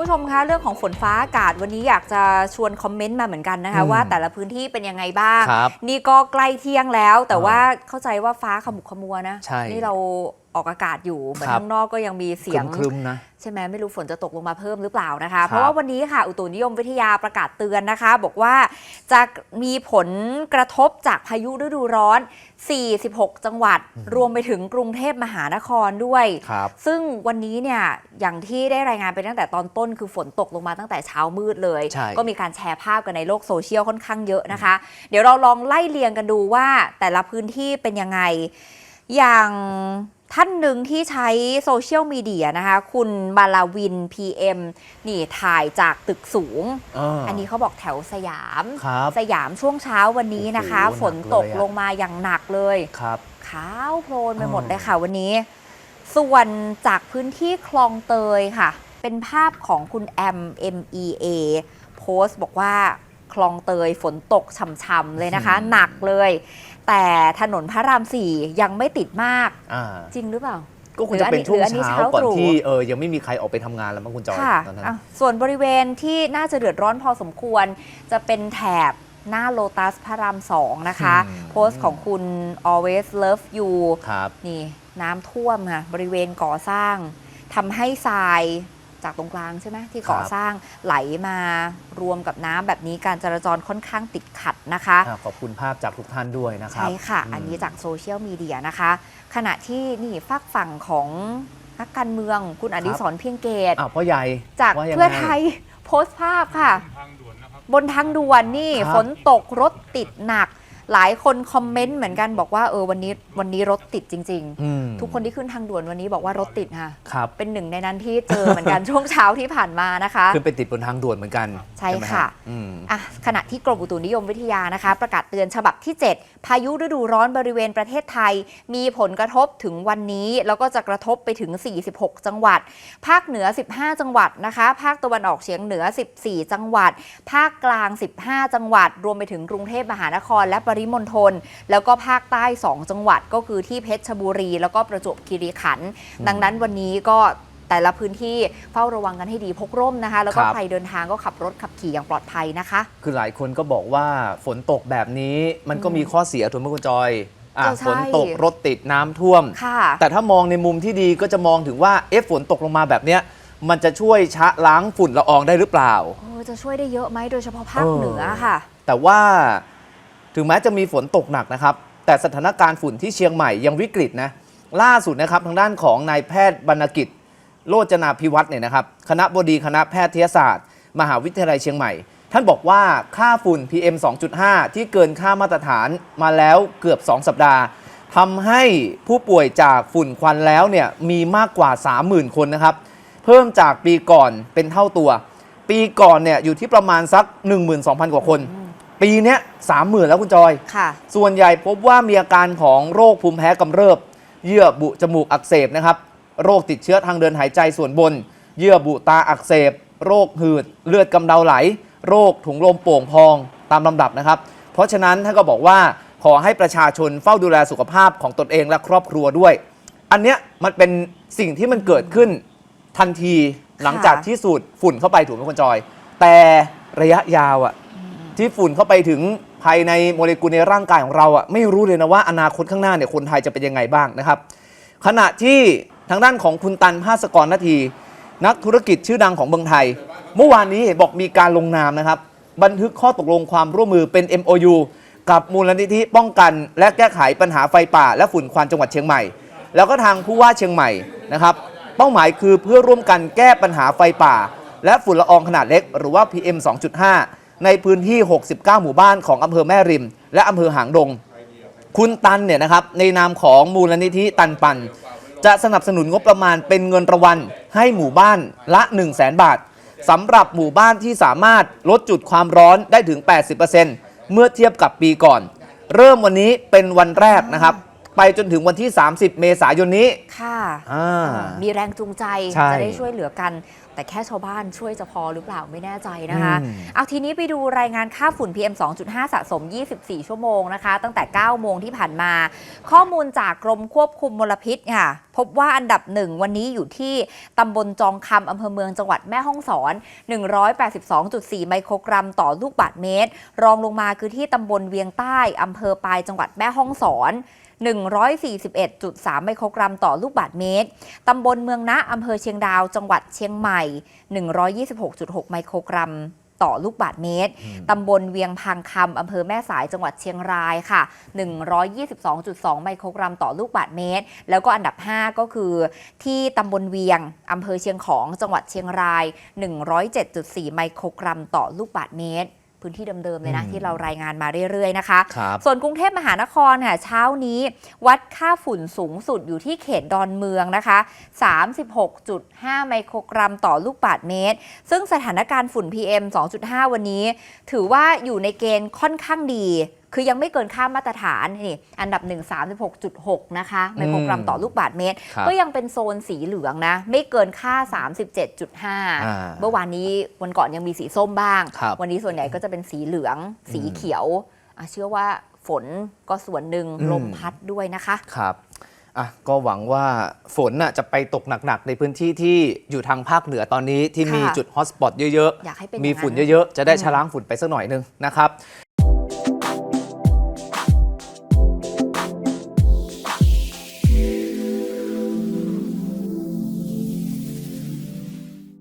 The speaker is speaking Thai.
ผู้ชมคะเรื่องของฝนฟ้าอากาศวันนี้อยากจะชวนคอมเมนต์มาเหมือนกันนะคะอืมว่าแต่ละพื้นที่เป็นยังไงบ้างครับนี่ก็ใกล้เที่ยงแล้ว แต่อ่าว่าเข้าใจว่าฟ้าขมุกขมัวนะใช่นี่เรา ออกอากาศอยู่เหมือนครับข้างนอกก็ยังมีเสียงครึมๆนะใช่ไหมไม่รู้ฝนจะตกลงมาเพิ่มหรือเปล่านะคะครับเพราะว่าวันนี้ค่ะอุตุนิยมวิทยาประกาศเตือนนะคะ บอกว่าจะมีผลกระทบจากพายุฤดูร้อน 46 จังหวัด รวมไปถึงกรุงเทพมหานครด้วยครับซึ่งวันนี้เนี่ยอย่างที่ได้รายงานไปตั้งแต่ตอนต้นคือฝนตกลงมาตั้งแต่เช้ามืดเลยใช่ก็มีการแชร์ภาพกันในโลกโซเชียลค่อนข้างเยอะนะคะ เดี๋ยวเราลองไล่เรียงกันดูว่าแต่ละพื้นที่เป็นยังไงอย่าง ท่านหนึ่งที่ใช้โซเชียลมีเดียนะคะ คุณมาลาวิน PM นี่ถ่ายจากตึกสูงอันนี้เขาบอกแถวสยามครับสยามช่วงเช้าวันนี้นะคะโอ้โหฝนตกหนักเลยอะลงมาอย่างหนักเลยครับขาวโพลนไปหมดอ๋อเลยค่ะวันนี้ ส่วนจากพื้นที่คลองเตยค่ะ เป็นภาพของคุณแอม MEA โพสต์บอกว่าคล องเตยฝนตกช่ำๆเลยนะคะ หนักเลย แต่ถนนพระรามสี่ยังไม่ติดมาก อ่าจริงหรือเปล่า ก็คงจะเป็นช่วงหรืออันนี้เช้าเช้าก่อนตรู่ที่เออยังไม่มีใครออกไปทำงานแล้วมั้งคุณจอยค่ะตอนนั้น อะส่วนบริเวณที่น่าจะเดือดร้อนพอสมควร จะเป็นแถบหน้าโลตัสพระรามสองนะคะ อืม โพสต์ของคุณ always love you ครับ นี่น้ำท่วมค่ะบริเวณก่อสร้างทำให้ทราย จากตรงกลางใช่ไหมที่ก่อครับ สร้างไหลมารวมกับน้ำแบบนี้การจราจรค่อนข้างติดขัดนะคะ อ่าขอบคุณภาพจากทุกท่านด้วยนะครับ ใช่ค่ะมอันนี้จากโซเชียลมีเดียนะคะ ขณะที่นี่ฝากฝั่งของนักการเมืองคุณอดิศรเพียงเกต อ้าวพ่อใหญ่จากว่ายังไงเพื่อไทยโพสต์ภาพค่ะ บนทางด่วนนี่ครับ ฝนตกรถติดหนัก หลายคนคอมเมนต์เหมือนกันบอกว่าเออวันนี้วันนี้รถติดจริงอืมๆทุกคนที่ขึ้นทางด่วนวันนี้บอกว่ารถติดค่ะครับเป็นหนึ่งในนั้นที่เจอเหมือนกันช่วงเช้าที่ผ่านมานะคะคือไปติดบนทางด่วนเหมือนกันใช่ไหมค่ะฮอืมอะขณะที่กรมอุตุนิยมวิทยานะคะ ประกาศเตือนฉบับที่ 7 พายุฤดูร้อนบริเวณประเทศไทย มีผลกระทบถึงวันนี้ แล้วก็จะกระทบไปถึง 46 จังหวัด ภาคเหนือ 15 จังหวัดนะคะ ภาคตะวันออกเฉียงเหนือ 14 จังหวัด ภาคกลาง 15 จังหวัด รวมไปถึงกรุงเทพมหานครและปริมณฑลแล้วก็ภาคใต้ 2 จังหวัดก็คือที่เพชรบุรี แล้วก็ประจวบคีรีขันธ์ดังนั้นวันนี้ก็แต่ละพื้นที่เฝ้าระวังกันให้ดีพกร่มนะคะ แล้วก็ครับใครเดินทางก็ขับรถขับขี่อย่างปลอดภัยนะคะ คือหลายคนก็บอกว่าฝนตกแบบนี้มันก็มีข้อเสียถูกไหมคุณจอยอะเออใช่ฝนตกรถติดน้ำท่วมค่ะแต่ถ้ามองในมุมที่ดีก็จะมองถึงว่าเอ๊ะฝนตกลงมาแบบเนี้ยมันจะช่วยชะล้างฝุ่นละอองได้หรือเปล่าโอ้จะช่วยได้เยอะไหมโดยเฉพาะภาคเออเหนือค่ะ แต่ว่า ถึงแม้จะมีฝนตกหนักนะครับ แต่สถานการณ์ฝุ่นที่เชียงใหม่ยังวิกฤตนะ ล่าสุดนะครับทางด้านของนายแพทย์บรรณกิจ โลจนาพิวัตรเนี่ยนะครับ คณะบดีคณะแพทยศาสตร์ มหาวิทยาลัยเชียงใหม่ ท่านบอกว่าค่าฝุ่น PM 2.5 ที่เกินค่ามาตรฐานมาแล้วเกือบ 2 สัปดาห์ทำให้ผู้ป่วยจากฝุ่นควันแล้วเนี่ยมีมากกว่า 30,000 คนนะครับ เพิ่มจากปีก่อนเป็นเท่าตัว ปีก่อนเนี่ยอยู่ที่ประมาณสัก 12,000 กว่าคน ปีเนี้ย30,000แล้วคุณจอย ค่ะ ส่วนใหญ่พบว่ามีอาการของโรคภูมิแพ้กำเริบ เยื่อบุจมูกอักเสบนะครับ โรคติดเชื้อทางเดินหายใจส่วนบน เยื่อบุตาอักเสบ โรคหืด เลือดกำเดาไหล โรคถุงลมโป่งพองตามลำดับนะครับ เพราะฉะนั้นท่านก็บอกว่าขอให้ประชาชนเฝ้าดูแลสุขภาพของตนเองและครอบครัวด้วย อันเนี้ยมันเป็นสิ่งที่มันเกิดขึ้นทันทีหลังจากที่สูดฝุ่นเข้าไปถูกไหมคุณจอย แต่ระยะยาวอะ ที่ฝุ่นเข้าไปถึงภายในโมเลกุลในร่างกายของเราอะไม่รู้เลยนะว่าอนาคตข้างหน้าเนี่ยคนไทยจะเป็นยังไงบ้างนะครับ ขณะที่ทางด้านของคุณตันภาสกรนาที นักธุรกิจชื่อดังของเมืองไทย เมื่อวานนี้เห็นบอกมีการลงนามนะครับ บันทึกข้อตกลงความร่วมมือเป็น MOU กับมูลนิธิป้องกันและแก้ไขปัญหาไฟป่า และฝุ่นควันจังหวัดเชียงใหม่ แล้วก็ทางผู้ว่าเชียงใหม่นะครับ เป้าหมายคือเพื่อร่วมกันแก้ปัญหาไฟป่า และฝุ่นละอองขนาดเล็ก หรือว่า PM 2.5 ในพื้นที่ 69 หมู่บ้านของอำเภอแม่ริม และอำเภอหางดง คุณตันเนี่ยนะครับในนามของมูลนิธิตันปัน จะสนับสนุนงบประมาณเป็นเงินรางวัลให้หมู่บ้านละ 1 0 0 0 0แบาทสำหรับหมู่บ้านที่สามารถลดจุดความร้อนได้ถึง 80%เมื่อเทียบกับปีก่อน เริ่มวันนี้เป็นวันแรกนะครับ ไปจนถึงวันที่ 30 เมษายนนี้ ค่ะอ่า มีแรงจูงใจใช่จะได้ช่วยเหลือกัน แต่แค่ชาวบ้านช่วยจะพอหรือเปล่าไม่แน่ใจนะคะ อืม เอาทีนี้ไปดูรายงานค่าฝุ่น PM 2.5 สะสม 24 ชั่วโมงนะคะ ตั้งแต่ 9 โมงที่ผ่านมา ข้อมูลจากกรมควบคุมมลพิษค่ะ พบว่าอันดับหนึ่งวันนี้อยู่ที่ตำบลจองคำอำเภอเมืองจังหวัดแม่ฮ่องสอน 182.4 ไมโครกรัมต่อลูกบาศก์เมตร รองลงมาคือที่ตำบลเวียงใต้อำเภอปายจังหวัดแม่ฮ่องสอน141.3 ไมโครกรัมต่อลูกบาศก์เมตร ตำบลเมืองนะอำเภอเชียงดาว จังหวัดเชียงใหม่ 126.6 ไมโครกรัมต่อลูกบาศก์เมตร ตำบลเวียงพังคำ อำเภอแม่สาย จังหวัดเชียงรายค่ะ 122.2 ไมโครกรัมต่อลูกบาศก์เมตร แล้วก็อันดับ 5 ก็คือ ที่ตำบลเวียง อำเภอเชียงของ จังหวัดเชียงราย 107.4 ไมโครกรัมต่อลูกบาศก์เมตร พื้นที่เดิมๆเลยนะอืมที่เรารายงานมาเรื่อยๆนะคะครับส่วนกรุงเทพมหานครค่ะเช้านี้วัดค่าฝุ่นสูงสุดอยู่ที่เขตดอนเมืองนะคะ 36.5 ไมโครกรัมต่อลูกบาศก์เมตร ซึ่งสถานการณ์ฝุ่น PM 2.5 วันนี้ ถือว่าอยู่ในเกณฑ์ค่อนข้างดี คือยังไม่เกินค่ามาตรฐานนี่อันดับ 1 36.6 นะคะไมโครกรัมต่อลูกบาศก์เมตรครับก็ยังเป็นโซนสีเหลืองนะ ไม่เกินค่า 37.5 เมื่อวานนี้วันก่อนยังมีสีส้มบ้างครับวันนี้ส่วนใหญ่ก็จะเป็นสีเหลือง สีเขียวอะเชื่อว่าฝนก็ส่วนหนึ่งอืมลมพัดด้วยนะคะครับอะก็หวังว่าฝนน่ะจะไปตกหนักๆ ในพื้นที่ที่อยู่ทางภาคเหนือตอนนี้ที่มีค่ะจุดฮอตสปอตเยอะอยากให้เป็นๆมีอย่างนั้นฝุ่นเยอะๆ จะได้ชะล้างฝุ่นไปสักหน่อยนึงนะครับ